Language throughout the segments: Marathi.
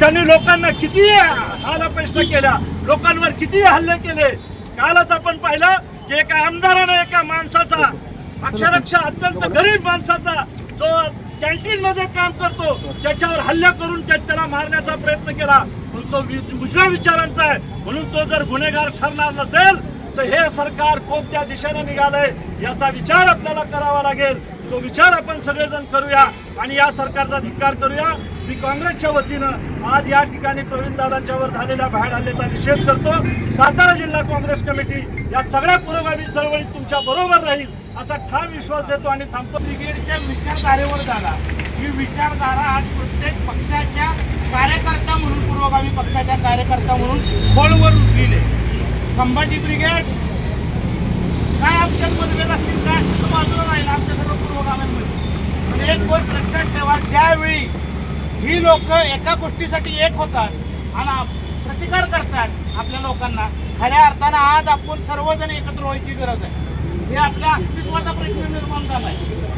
त्यांनी लोकांना किती हालअपेष्टा केला लोकांवर किती हल्ले केले कालच आपण पाहिलं की एका आमदाराने एका माणसाचा अक्षरक्षा अत्यंत गरीब माणसाचा जो कॅन्टीन मध्ये काम करतो त्याच्यावर हल्ला करून त्या- त्याला मारण्याचा प्रयत्न केला. पण तो उजव्या विचारांचा आहे. म्हणून तो जर गुन्हेगार ठरणार नसेल तर हे सरकार कोणत्या दिशेने निघालंय याचा विचार आपल्याला करावा लागेल. तो विचार आपण सगळेजण करूया आणि या सरकारचा धिक्कार करूया. मी काँग्रेसच्या वतीनं आज या ठिकाणी प्रवीण दादांच्यावर झालेल्या बाहेर हल्ल्याचा निषेध करतो. सातारा जिल्हा काँग्रेस कमिटी या सगळ्या पुरोगामी चळवळीत तुमच्या बरोबर राहील असा ठाम विश्वास देतो आणि थांबतो. ब्रिगेडच्या विचारधारेवर झाला. ही विचारधारा आज प्रत्येक पक्षाच्या कार्यकर्ता म्हणून पूर्वगामी पक्षाच्या कार्यकर्ता म्हणून खोलवर रुजलेले संभाजी ब्रिगेड काय आमच्यात मतभेद असतील काय? तर बाजूला राहील आमच्या सर्व पूर्वगाम्यांमध्ये पण एक गोष्ट लक्षात ठेवा ज्यावेळी ही लोक एका गोष्टीसाठी एक होतात आणि प्रतिकार करतात आपल्या लोकांना खऱ्या अर्थानं आज आपण सर्वजण एकत्र व्हायची गरज आहे. हे आपल्या अस्तित्वाचा प्रश्न निर्माण झाला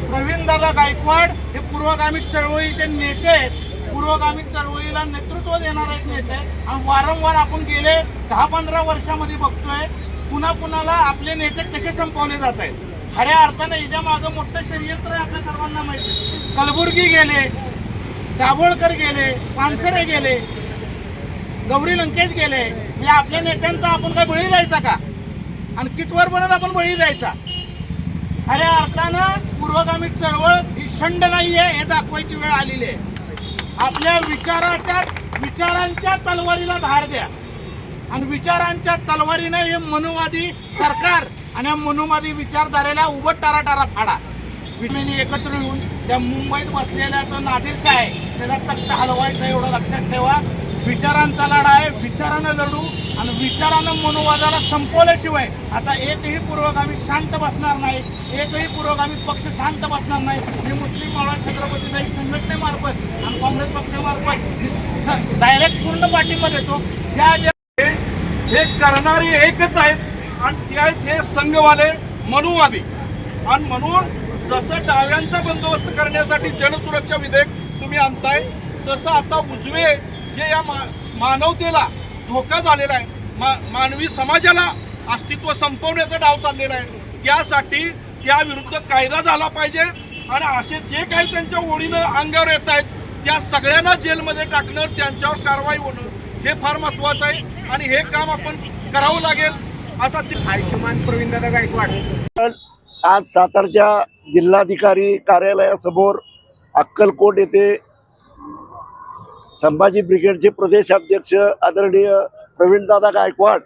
प्रवीण दादा गायकवाड हे पूर्वगामी चळवळीचे नेते आहेत. पूर्वगामी चळवळीला नेतृत्व देणारे आहेत नेते आणि वारंवार आपण गेले दहा पंधरा वर्षामध्ये बघतोय पुन्हा पुन्हाला आपले नेते कसे संपवले जात आहेत? खऱ्या अर्थानं हिच्या मागं मोठं षडयंत्र आहे आपल्या सर्वांना माहिती. कलबुर्गी गेले दाभोळकर गेले पानसरे गेले गौरी लंकेश गेले. या आपल्या नेत्यांचा आपण काय बळी जायचा का? आणि कितवर परत आपण बळी जायचा? खऱ्या अर्थानं पूर्वगामी चळवळ ही शंड नाही आहे हे दाखवायची वेळ आलेली आहे. आपल्या विचाराच्या विचारांच्या तलवारीला धार द्या. आणि विचारांच्या तलवारीनं हे मनुवादी सरकार आणि या मनुवादी विचारधारेला उभं टारा टारा फाडा. विमेनी एकत्र येऊन त्या मुंबईत बसलेल्या जो नादिरशा आहे त्याचा तक्ता हलवायचा एवढं लक्षात ठेवा. विचारांचा लढा आहे विचारानं लढू आणि विचारानं मनोवादाला संपवल्याशिवाय आता एकही पूर्वगामी शांत बसणार नाही एकही पूर्वगामी पक्ष शांत बसणार नाही. हे मुस्लिम मावळा छत्रपतीशाही संघटनेमार्फत आणि काँग्रेस पक्षामार्फत डायरेक्ट पूर्ण पाठिंबा देतो. ज्या ज्या हे करणारे एकच आहेत. आणि ते आहेत हे संघवाले मनुवादी. आणि म्हणून जसं डाव्यांचा बंदोबस्त करण्यासाठी जनसुरक्षा विधेयक तुम्ही आणताय तसं आता उजवे जे या मा मानवतेला धोका झालेला आहे मा मानवी समाजाला अस्तित्व संपवण्याचा डाव चाललेला आहे. त्यासाठी त्याविरुद्ध कायदा झाला पाहिजे. आणि असे जे काही त्यांच्या ओढीनं अंगावर येत आहेत त्या सगळ्यांना जेलमध्ये टाकणं त्यांच्यावर कारवाई होणं हे फार महत्वाचं आहे आणि हे काम आपण करावं लागेल. आता ते आयुष्यमान प्रवीणदादा गायकवाड. आज सातारच्या जिल्हाधिकारी कार्यालयासमोर अक्कलकोट येथे संभाजी ब्रिगेडचे प्रदेशाध्यक्ष आदरणीय प्रवीणदादा गायकवाड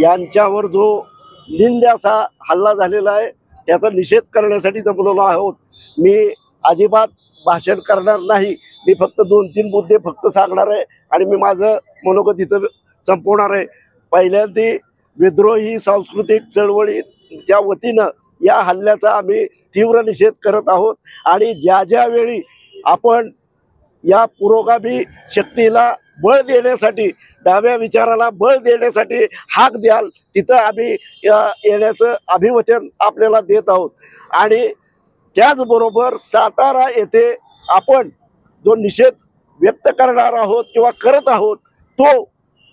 यांच्यावर जो निंद असा हल्ला झालेला आहे त्याचा निषेध करण्यासाठी जमलेलो आहोत. मी अजिबात भाषण करणार नाही. मी फक्त दोन तीन मुद्दे फक्त सांगणार आहे आणि मी माझं मनोगत इथं संपवणार आहे. पहिल्यांदा विद्रोही सांस्कृतिक चळवळीच्या वतीनं या हल्ल्याचा आम्ही तीव्र निषेध करत आहोत. आणि ज्या ज्यावेळी आपण या पुरोगामी शक्तीला बळ देण्यासाठी डाव्या विचाराला बळ देण्यासाठी हाक द्याल तिथं आम्ही या- येण्याचं अभिवचन आपल्याला देत आहोत. आणि त्याचबरोबर सातारा येथे आपण जो निषेध व्यक्त करणार आहोत किंवा करत आहोत तो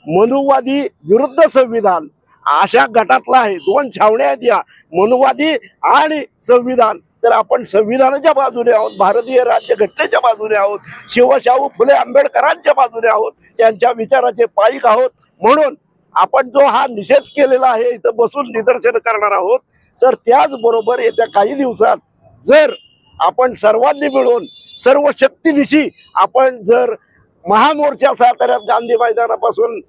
मनुवादी विरुद्ध संविधान अशा गटातला आहे. दोन छावण्या आहेत या. मनुवादी आणि संविधान. तर आपण संविधानाच्या बाजूने आहोत भारतीय राज्यघटनेच्या बाजूने आहोत शिवशाहू फुले आंबेडकरांच्या बाजूने आहोत त्यांच्या विचाराचे पाईक आहोत. म्हणून आपण जो हा निषेध केलेला आहे इथं बसून निदर्शन करणार आहोत. तर त्याचबरोबर येत्या काही दिवसात जर आपण सर्वांनी मिळून सर्व शक्तीनिशी आपण जर महामोर्चा साताऱ्यात गांधी मैदानापासून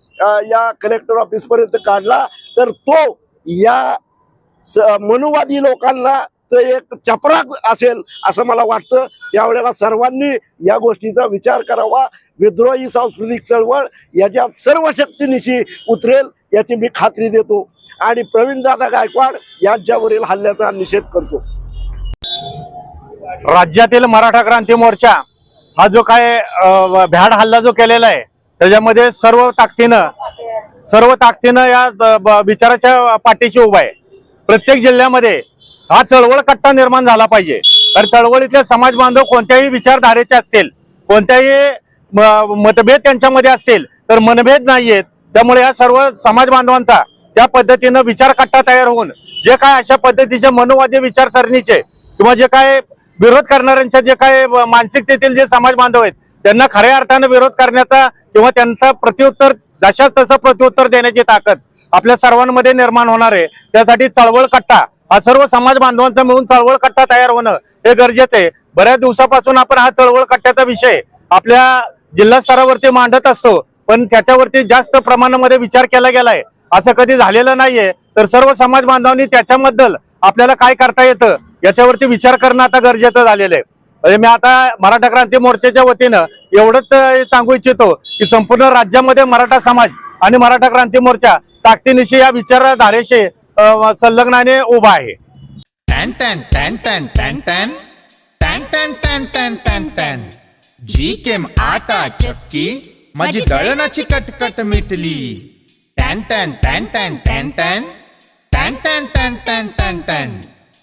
या कलेक्टर ऑफिसपर्यंत काढला तर तो या स- मनुवादी लोकांना तो एक चपराक असेल असं मला वाटतं. त्यावेळेला सर्वांनी या गोष्टीचा विचार करावा. विद्रोही सांस्कृतिक चळवळ याच्यात सर्व शक्तीनिशी उतरेल याची मी खात्री देतो. आणि प्रवीणदादा गायकवाड यांच्यावरील हल्ल्याचा निषेध करतो. राज्यातील मराठा क्रांती मोर्चा हा जो काय भ्याड हल्ला जो केलेला आहे त्याच्यामध्ये सर्व ताकदीनं सर्व ताकदीनं या विचाराच्या पाठीशी उभा आहे. प्रत्येक जिल्ह्यामध्ये हा चळवळ कट्टा निर्माण झाला पाहिजे. तर चळवळीतले समाज बांधव कोणत्याही विचारधारेचे असतील कोणत्याही म- मतभेद त्यांच्यामध्ये असतील तर मनभेद नाहीयेत त्यामुळे या सर्व समाज बांधवांचा त्या पद्धतीनं विचार कट्टा तयार होऊन जे काय अशा पद्धतीचे मनोवादी विचारसरणीचे किंवा जे काय विरोध करणाऱ्यांच्या जे काय मानसिकतेतील जे समाज बांधव आहेत त्यांना खऱ्या अर्थानं विरोध करण्याचा किंवा त्यांचा प्रत्युत्तर जशाच तसं प्रत्युत्तर देण्याची ताकद आपल्या सर्वांमध्ये निर्माण होणार आहे त्यासाठी चळवळ कट्टा हा सर्व समाज बांधवांचा मिळून चळवळ कट्टा तयार होणं हे गरजेचं आहे. बऱ्याच दिवसापासून आपण हा चळवळ कट्ट्याचा विषय आपल्या जिल्हा स्तरावरती मांडत असतो पण त्याच्यावरती जास्त प्रमाणामध्ये विचार केला गेलाय. असं कधी झालेलं नाहीये तर सर्व समाज बांधवांनी त्याच्याबद्दल आपल्याला काय करता येतं याच्यावरती विचार करणं आता गरजेचं झालेलं आहे म्हणजे मी आता मराठा क्रांती मोर्चाच्या वतीनं एवढंच सांगू इच्छितो की संपूर्ण राज्यामध्ये मराठा समाज आणि मराठा क्रांती मोर्चा ताकदीनिशी या विचारधारेशी संलग्नाने उभा आहे टॅन टॅन टॅन टॅन टॅन टॅन टॅन टॅन टॅन टॅन टॅन टॅन जी केम आटा चक्की माझी दळणाची कटकट मिटली टॅन टॅन टॅन टॅन टॅन टॅन टॅन टॅन टॅन टॅन टॅन टॅन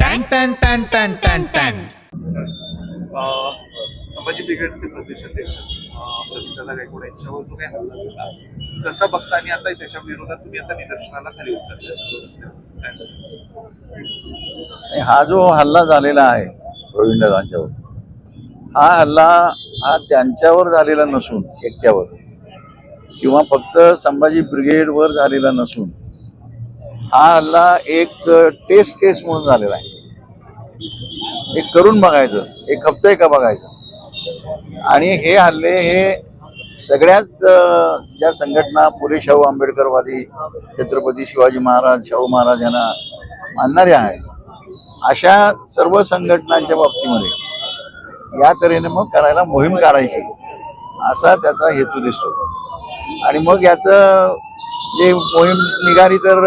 टॅन टॅन टॅन टॅन टॅन टॅन अं, संभाजी ब्रिगेडचे प्रदेशाध्यक्ष प्रवीणदादा गायकवाड यांच्यावर जो काही हल्ला झाला कसं बघता आणि आता त्याच्या विरोधात तुम्ही आता निदर्शनाला खाली उतरले हा जो हल्ला झालेला आहे प्रवीणदादांच्यावर हा हल्ला हा त्यांच्यावर झालेला नसून एकट्यावर किंवा फक्त संभाजी ब्रिगेडवर झालेला नसून हा हल्ला एक टेस्ट केस म्हणून झालेला आहे. एक करून बघायचं. एक खपतंय का बघायचं. आणि हे हल्ले हे सगळ्याच ज्या संघटना पुरे शाहू आंबेडकरवादी छत्रपती शिवाजी महाराज शाहू महाराज यांना मानणारे आहेत अशा सर्व संघटनांच्या बाबतीमध्ये या तऱ्हेने मग करायला मोहीम काढायची. असा त्याचा हेतू दिसतो. आणि मग याचं जे मोहीम निघाली तर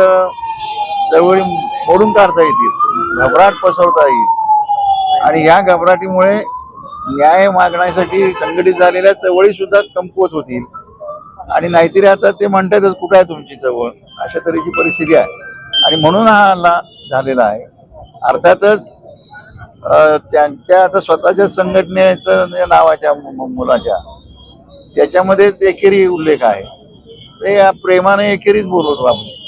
चळवळी मोडून काढता येतील. घबराट पसरवता येईल. आणि या घबराटीमुळे न्याय मागण्यासाठी संघटित झालेल्या चळवळी सुद्धा कमकुवत होतील. आणि नाहीतरी आता ते म्हणतातच कुठं आहे तुमची चळवळ? अशा तऱ्हेची परिस्थिती आहे. आणि म्हणून हा हल्ला झालेला आहे. अर्थातच त्यांच्या आता स्वतःच्या संघटनेचं नाव आहे त्या मुलाच्या त्याच्यामध्येच एकेरी उल्लेख आहे. ते या प्रेमाने एकेरीच बोलवतो आपण.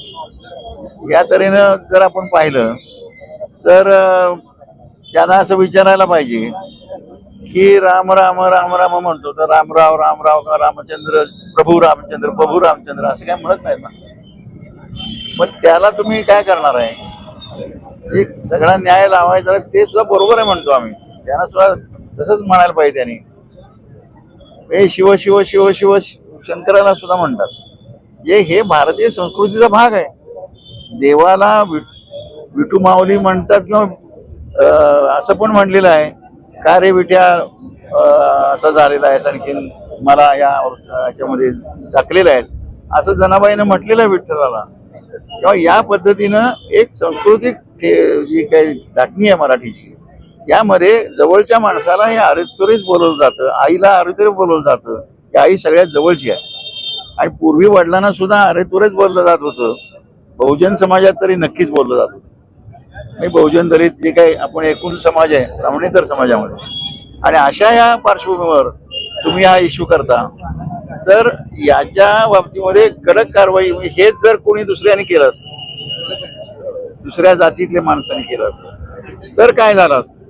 या तऱ्हेनं जर आपण पाहिलं तर त्यांना असं विचारायला पाहिजे की राम राम राम राम म्हणतो तर रामराव रामराव का रामचंद्र प्रभू रामचंद्र प्रभू रामचंद्र असं काय म्हणत नाहीत ना. मग त्याला तुम्ही काय करणार आहे? एक सगळा न्याय लावायचा ते सुद्धा बरोबर आहे म्हणतो आम्ही. त्यांना सुद्धा तसंच म्हणायला पाहिजे त्यांनी. हे शिव शिव शिव शिव शंकराला सुद्धा म्हणतात. जे हे भारतीय संस्कृतीचा भाग आहे. देवाला विठू माऊली म्हणतात किंवा असं पण म्हणलेलं आहे. का रे विट्या असं झालेलं आहे आणखीन मला या याच्यामध्ये टाकलेलं आहे. असं जनाबाईनं म्हटलेलं आहे विठ्ठलाला. किंवा या पद्धतीनं एक सांस्कृतिक जी काही दाटणी आहे मराठीची यामध्ये जवळच्या माणसाला हे अरेतुरेच बोलवलं जातं आईला अरेतुरे बोलवलं जातं. ही आई सगळ्यात जवळची आहे. आणि पूर्वी वडिलांना सुद्धा अरेतुरेच बोललं जात होतं. बहुजन समाजात तरी नक्कीच बोललं जातो. मी बहुजन दलित जे काही आपण एकूण समाज आहे ब्राह्मणेतर समाजामध्ये. आणि अशा या पार्श्वभूमीवर तुम्ही हा इश्यू करता तर याच्या बाबतीमध्ये कडक कारवाई म्हणजे हेच जर कोणी दुसऱ्याने केलं असतं दुसऱ्या जातीतल्या माणसाने केलं असतं तर काय झालं असतं?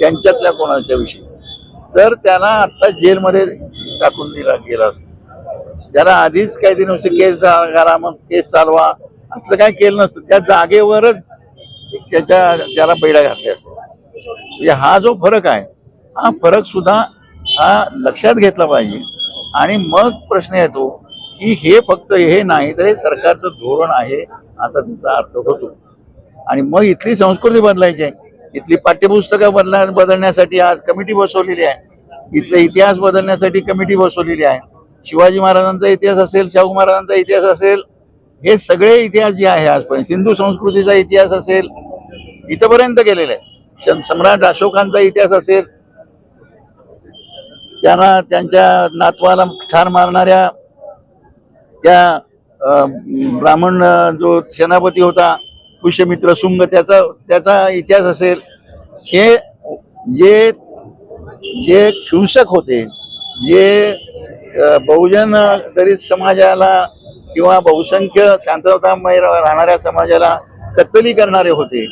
त्यांच्यातल्या कोणाच्या विषयी? तर त्याला आता जेलमध्ये टाकून दिला गेला असतं. त्याला आधीच काही दिन केस जा- मग केस चालवा असलं काय केलं नसतं. त्या जागेवरच त्याच्या त्याला बैड्या घातल्या असतात म्हणजे हा जो फरक आहे हा फरक सुद्धा हा लक्षात घेतला पाहिजे. आणि मग प्रश्न येतो की हे फक्त हे नाही तर हे सरकारचं धोरण आहे असा त्याचा अर्थ होतो. आणि मग इथली संस्कृती बदलायची आहे. इथली पाठ्यपुस्तकं बदला बदलण्यासाठी आज कमिटी बसवलेली आहे. इथला इतिहास बदलण्यासाठी कमिटी बसवलेली आहे. शिवाजी महाराजांचा इतिहास असेल शाहू महाराजांचा इतिहास असेल हे सगळे इतिहास जे आहे आजपर्यंत सिंधू संस्कृतीचा इतिहास असेल इथपर्यंत गेलेला आहे सम्राट अशोकांचा इतिहास असेल त्यांना त्यांच्या नातवाला ठार मारणाऱ्या त्या अं, ब्राह्मण जो सेनापती होता पुष्यमित्र शुंग त्याचा त्याचा इतिहास असेल. हे जे जे हिंसक होते जे बहुजन दलित समाजाला किंवा बहुसंख्य शांततामय राहणाऱ्या समाजाला कत्तली करणारे होते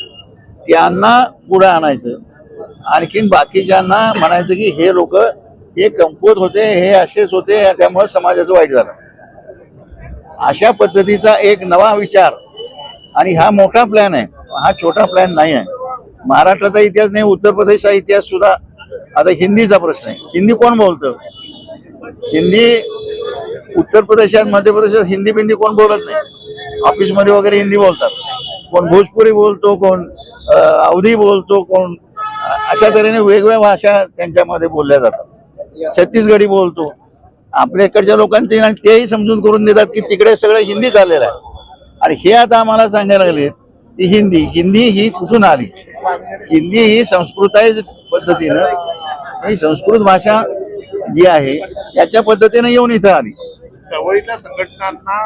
त्यांना पुढे आणायचं. आणखीन बाकीच्यांना म्हणायचं की हे लोक हे कमकुवत होते हे असेच होते त्यामुळे समाजाचं वाईट झालं. अशा पद्धतीचा एक नवा विचार. आणि हा मोठा प्लॅन आहे. हा छोटा प्लॅन नाही आहे. महाराष्ट्राचा इतिहास नाही उत्तर प्रदेशचा इतिहास सुद्धा. आता हिंदीचा प्रश्न आहे. हिंदी कोण बोलतं? हिंदी उत्तर प्रदेशात मध्य प्रदेशात हिंदी बिंदी कोण बोलत नाही. ऑफिसमध्ये वगैरे हिंदी बोलतात. कोण भोजपुरी बोलतो कोण अवधी बोलतो कोण अशा तऱ्हेने वेगवेगळ्या भाषा त्यांच्यामध्ये बोलल्या जातात. छत्तीसगडी बोलतो. आपल्या इकडच्या लोकांचे आणि तेही समजून करून देतात की तिकडे सगळं हिंदी चाललेलं आहे. आणि हे आता आम्हाला सांगायला लागले की हिंदी हिंदी ही कुठून आली? हिंदी ही संस्कृताईज पद्धतीनं ही संस्कृत भाषा जी आहे याच्या पद्धतीनं येऊन इथं आली. चवळीतल्या संघटनांना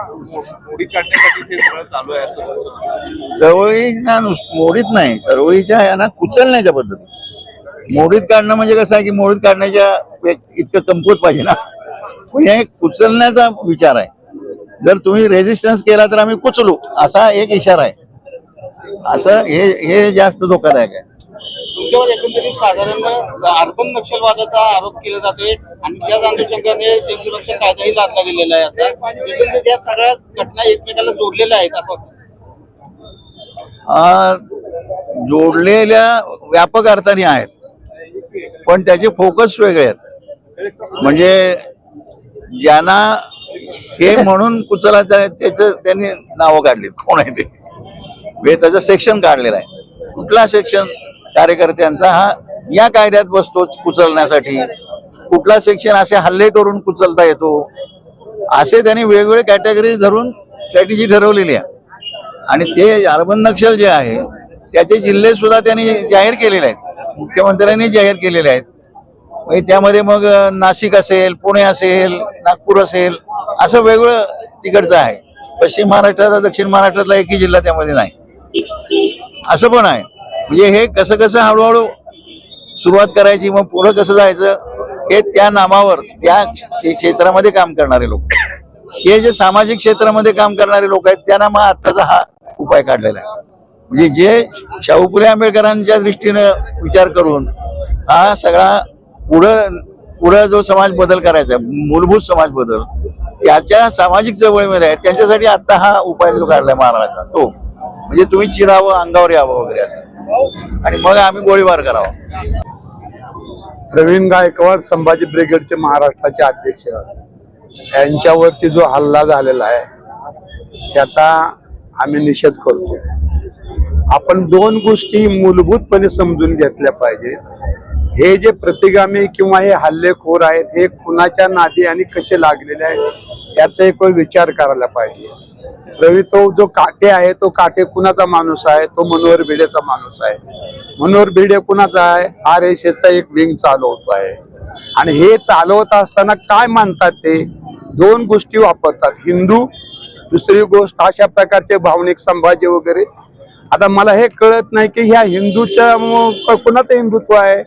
मोडीत काढण्यासाठी हे सगळं चालू आहे असं तुमचं मोडीत नाही. चळवळीच्या यांना कुचलण्याच्या पद्धती. मोडीत काढणं म्हणजे कसं आहे की मोडीत काढण्याच्या इतकं कमकुवत पाहिजे ना. पण हे कुचलण्याचा विचार आहे. जर तुम्ही रेजिस्टन्स केला तर आम्ही कुचलू. असा एक इशारा आहे. असं हे हे जास्त धोकादायक आहे. तुमच्यावर एकंदरीत साधारण अर्बन नक्षलवादाचा आरोप केला जातोय आणि त्याच अनुषंगाने जनसुरक्षा कायदाही लादला गेलेला आहे आता. एकंदरीत या सगळ्या घटना एकमेकाला जोडलेल्या आहेत असं जोडलेल्या व्यापक अर्थाने आहेत. पण त्याचे फोकस वेगळे आहेत. म्हणजे ज्यांना हे म्हणून कुचलाचं आहे त्याचं त्यांनी नावं काढलीत. कोण आहे ते? म्हणजे त्याचं सेक्शन काढलेलं आहे. कुठला सेक्शन? कार्यकर्त्यांचा हा या कायद्यात बसतो कुचलण्यासाठी. कुठला सेक्शन असे हल्ले करून कुचलता येतो? असे त्यांनी वेगवेगळे कॅटेगरी धरून स्ट्रॅटेजी ठरवलेली आहे. आणि ते अर्बन नक्षल जे आहे त्याचे जिल्हे सुद्धा त्यांनी जाहीर केलेले आहेत. मुख्यमंत्र्यांनी जाहीर केलेले आहेत. म्हणजे त्यामध्ये मग नाशिक असेल पुणे असेल नागपूर असेल असं वेगळं तिकडचं आहे. पश्चिम महाराष्ट्राचा दक्षिण महाराष्ट्रातला एकही जिल्हा त्यामध्ये नाही. असं पण आहे. म्हणजे हे कसं कसं हळूहळू सुरुवात करायची मग पुढं कसं जायचं हे त्या नामावर त्या क्षेत्रामध्ये काम करणारे लोक. हे जे सामाजिक क्षेत्रामध्ये काम करणारे लोक आहेत त्यांना मग आत्ताचा हा उपाय काढलेला आहे. म्हणजे जे शाहू फुले आंबेडकरांच्या दृष्टीनं विचार करून हा सगळा पुढं पुढं जो समाज बदल करायचा मूलभूत समाज बदल त्याच्या सामाजिक चळवळीमध्ये आहे त्यांच्यासाठी आता हा उपाय जो काढलाय महाराष्ट्रात तो. म्हणजे तुम्ही चिरावं अंगावर यावं वगैरे असं. आणि मग आम्ही गोळीबार करावा. प्रवीण गायकवाड संभाजी ब्रिगेडचे महाराष्ट्राचे अध्यक्ष. यांच्यावरती जो हल्ला झालेला आहे त्याचा आम्ही निषेध करतो. आपण दोन गोष्टी मूलभूतपणे समजून घेतल्या पाहिजेत. हे जे प्रतिगामी किंवा हे हल्लेखोर आहेत हे कुणाच्या नादी आणि कसे लागलेले आहेत याचा एक विचार करायला पाहिजे. रवी तो जो काटे आहे तो काटे कुणाचा माणूस आहे? तो मनोहर भिडेचा माणूस आहे. मनोहर भिडे कुणाचा आहे? आर एस एसचा एक विंग चालवतो आहे. आणि हे चालवत असताना काय मानतात ते? दोन गोष्टी वापरतात. हिंदू दुसरी गोष्ट अशा प्रकारचे भावनिक संभाजी वगैरे. आता मला हे कळत नाही की ह्या हिंदूच्या कुणाचं हिंदुत्व आहे?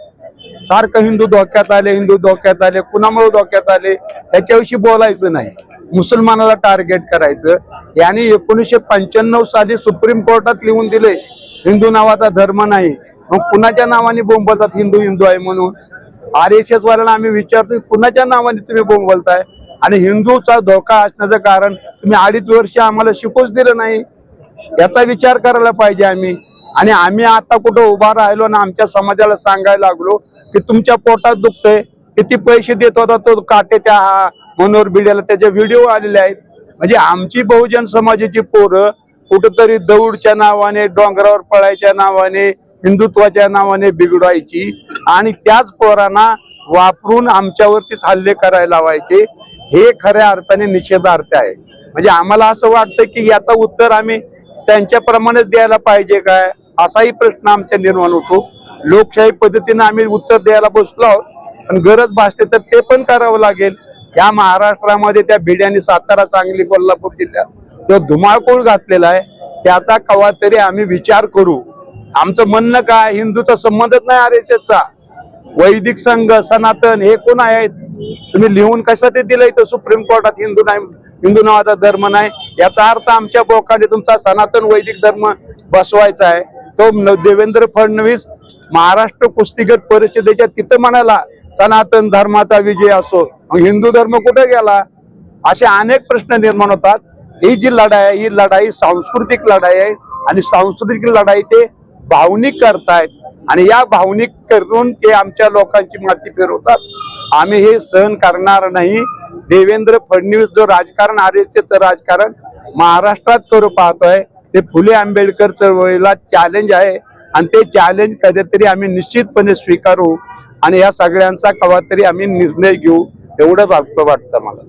सारखं हिंदू धोक्यात आले हिंदू धोक्यात आले कुणामुळे धोक्यात आले? याच्याविषयी बोलायचं नाही. मुसलमानाला टार्गेट करायचं. यांनी एकोणीसशे पंच्याण्णव साली सुप्रीम कोर्टात लिहून दिले हिंदू नावाचा धर्म नाही. मग कुणाच्या नावाने बोंबलतात? हिंदू हिंदू आहे म्हणून. आर एस एस वाल्याला आम्ही विचारतो कुणाच्या नावाने तुम्ही बोंबलताय? आणि हिंदूचा धोका असण्याचं कारण तुम्ही अडीच वर्ष आम्हाला शिकूच दिलं नाही. याचा विचार करायला पाहिजे आम्ही. आणि आम्ही आता कुठं उभा राहिलो ना आमच्या समाजाला सांगायला लागलो की तुमच्या पोटात दुखतंय किती पैसे देत होता तो काटे त्या मनोहर बिड्याला त्याचे व्हिडिओ आलेले आहेत. म्हणजे आमची बहुजन समाजाची पोरं कुठंतरी दौडच्या नावाने डोंगरावर पळायच्या नावाने हिंदुत्वाच्या नावाने बिघडवायची आणि त्याच पोरांना वापरून आमच्यावरतीच हल्ले करायला लावायचे. हे खऱ्या अर्थाने निषेधार्थ आहे. म्हणजे आम्हाला असं वाटतं की याचं उत्तर आम्ही त्यांच्याप्रमाणेच द्यायला पाहिजे काय? असाही प्रश्न आमच्या निर्माण होतो. लोकशाही पद्धतीने आम्ही उत्तर द्यायला बसलो आहोत. पण गरज भासते तर ते पण करावं लागेल. या महाराष्ट्रामध्ये त्या भिड्याने सातारा सांगली कोल्हापूर जिल्ह्यात जो धुमाळकोळ घातलेला आहे त्याचा कवा तरी आम्ही विचार करू. आमचं म्हणणं काय हिंदूचा संबंधच नाही आर एस एसचा वैदिक संघ सनातन हे कोण आहेत? तुम्ही लिहून कशासाठी दिलं इथं सुप्रीम कोर्टात हिंदू नाही हिंदू नावाचा धर्म नाही? याचा अर्थ आमच्या बोकाने तुमचा सनातन वैदिक धर्म बसवायचा आहे. तो देवेंद्र फडणवीस महाराष्ट्र कुस्तीगत परिषदेच्या तिथं म्हणाला सनातन धर्माचा विजय असो. मग हिंदू धर्म कुठे गेला? असे अनेक प्रश्न निर्माण होतात. ही जी लढाई आहे ही लढाई सांस्कृतिक लढाई आहे आणि सांस्कृतिक लढाई ते भावनिक करतायत. आणि या भावनिक करून ते आमच्या लोकांची माती फिरवतात. आम्ही हे सहन करणार नाही. देवेंद्र फडणवीस जो राजकारण आर राजकारण महाराष्ट्रात करू पाहतोय. ते फुले आंबेडकर चळवळीला चॅलेंज आहे. आणि ते चॅलेंज कधीतरी आम्ही निश्चितपणे स्वीकारू. आणि या सगळ्यांचा कवा तरी आम्ही निर्णय घेऊ. एवढं वाटतं मला.